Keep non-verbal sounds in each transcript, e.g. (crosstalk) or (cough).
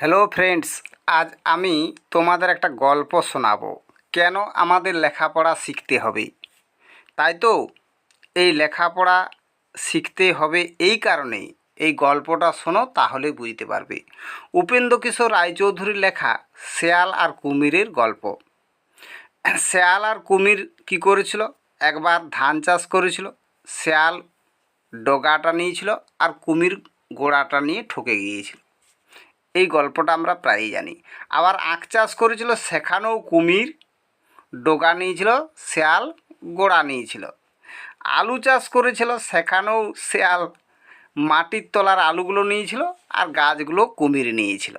Hello friends, আজ আমি তোমাদের একটা গল্প শোনাবো। কেন আমাদের লেখাপড়া শিখতে হবে? তাই তো, এই লেখাপড়া শিখতে হবে এই কারণেই। এই গল্পটা শোনো, তাহলে বুঝতে পারবে। উপেন্দ্র কিশোর রায়চৌধুরীর লেখা শেয়াল আর কুমিরের গল্প। শেয়াল আর কুমির কি করেছিল? একবার ধান চাষ করেছিল, শেয়াল ডগাটা নিয়েছিল আর কুমির গোড়াটা নিয়ে ঠকে গিয়েছিল। এই গল্পটা আমরা প্রায়ই জানি। আবার আখ চাষ করেছিল সেখানেও কুমির, ডোগা নিয়েছিল শেয়াল, গোড়া নিয়েছিল। আলু চাষ করেছিল সেখানেও শেয়াল, মাটির তলার আলুগুলো নিয়েছিল আর গাছগুলো কুমির নিয়েছিল।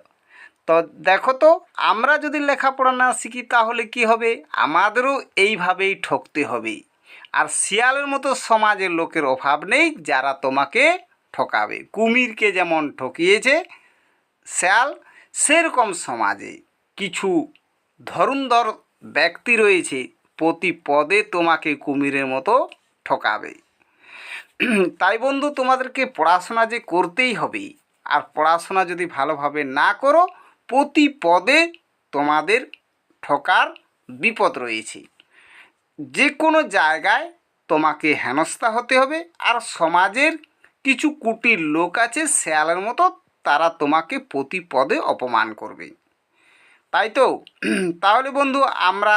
তো দেখো তো, আমরা যদি লেখাপড়া না শিখি তাহলে কি হবে? আমাদেরও এইভাবেই ঠকতে হবে। আর শিয়ালের মতো সমাজের লোকের অভাব নেই যারা তোমাকে ঠকাবে। কুমিরকে যেমন ঠকিয়েছে শেয়াল, সেরকম সমাজে কিছু ধরুণধর ব্যক্তি রয়েছে, প্রতি পদে তোমাকে কুমিরের মতো ঠকাবে। তাই বন্ধু, তোমাদেরকে পড়াশোনা যে করতেই হবে, আর পড়াশোনা যদি ভালোভাবে না করো, প্রতি পদে তোমাদের ঠকার বিপদ রয়েছে। যে কোনো জায়গায় তোমাকে হেনস্থা হতে হবে, আর সমাজের কিছু কুটির লোক আছে, শেয়ালের মতো তারা তোমাকে প্রতি পদে অপমান করবে। তাই তো? (clears throat) তাহলে বন্ধু, আমরা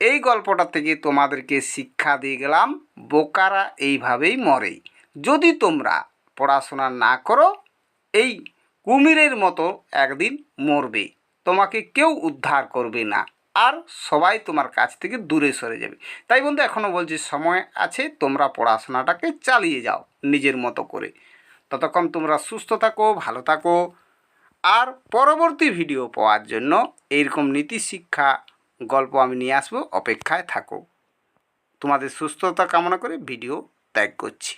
এই গল্পটা থেকে তোমাদেরকে শিক্ষা দিয়ে গেলাম, বোকারা এইভাবেই মরে। যদি তোমরা পড়াশোনা না করো, এই কুমিরের মতো একদিন মরবে। তোমাকে কেউ উদ্ধার করবে না, আর সবাই তোমার কাছ থেকে দূরে সরে যাবে। তাই বন্ধু এখনও বলছি, সময় আছে, তোমরা পড়াশোনাটাকে চালিয়ে যাও নিজের মতো করে। ততক্ষণ তোমরা সুস্থ থাকো, ভালো থাকো। আর পরবর্তী ভিডিও পাওয়ার জন্য এইরকম নীতি শিক্ষা গল্প আমি নিয়ে আসব, অপেক্ষায় থাকো। তোমাদের সুস্থতা কামনা করে ভিডিও ত্যাগ করছি।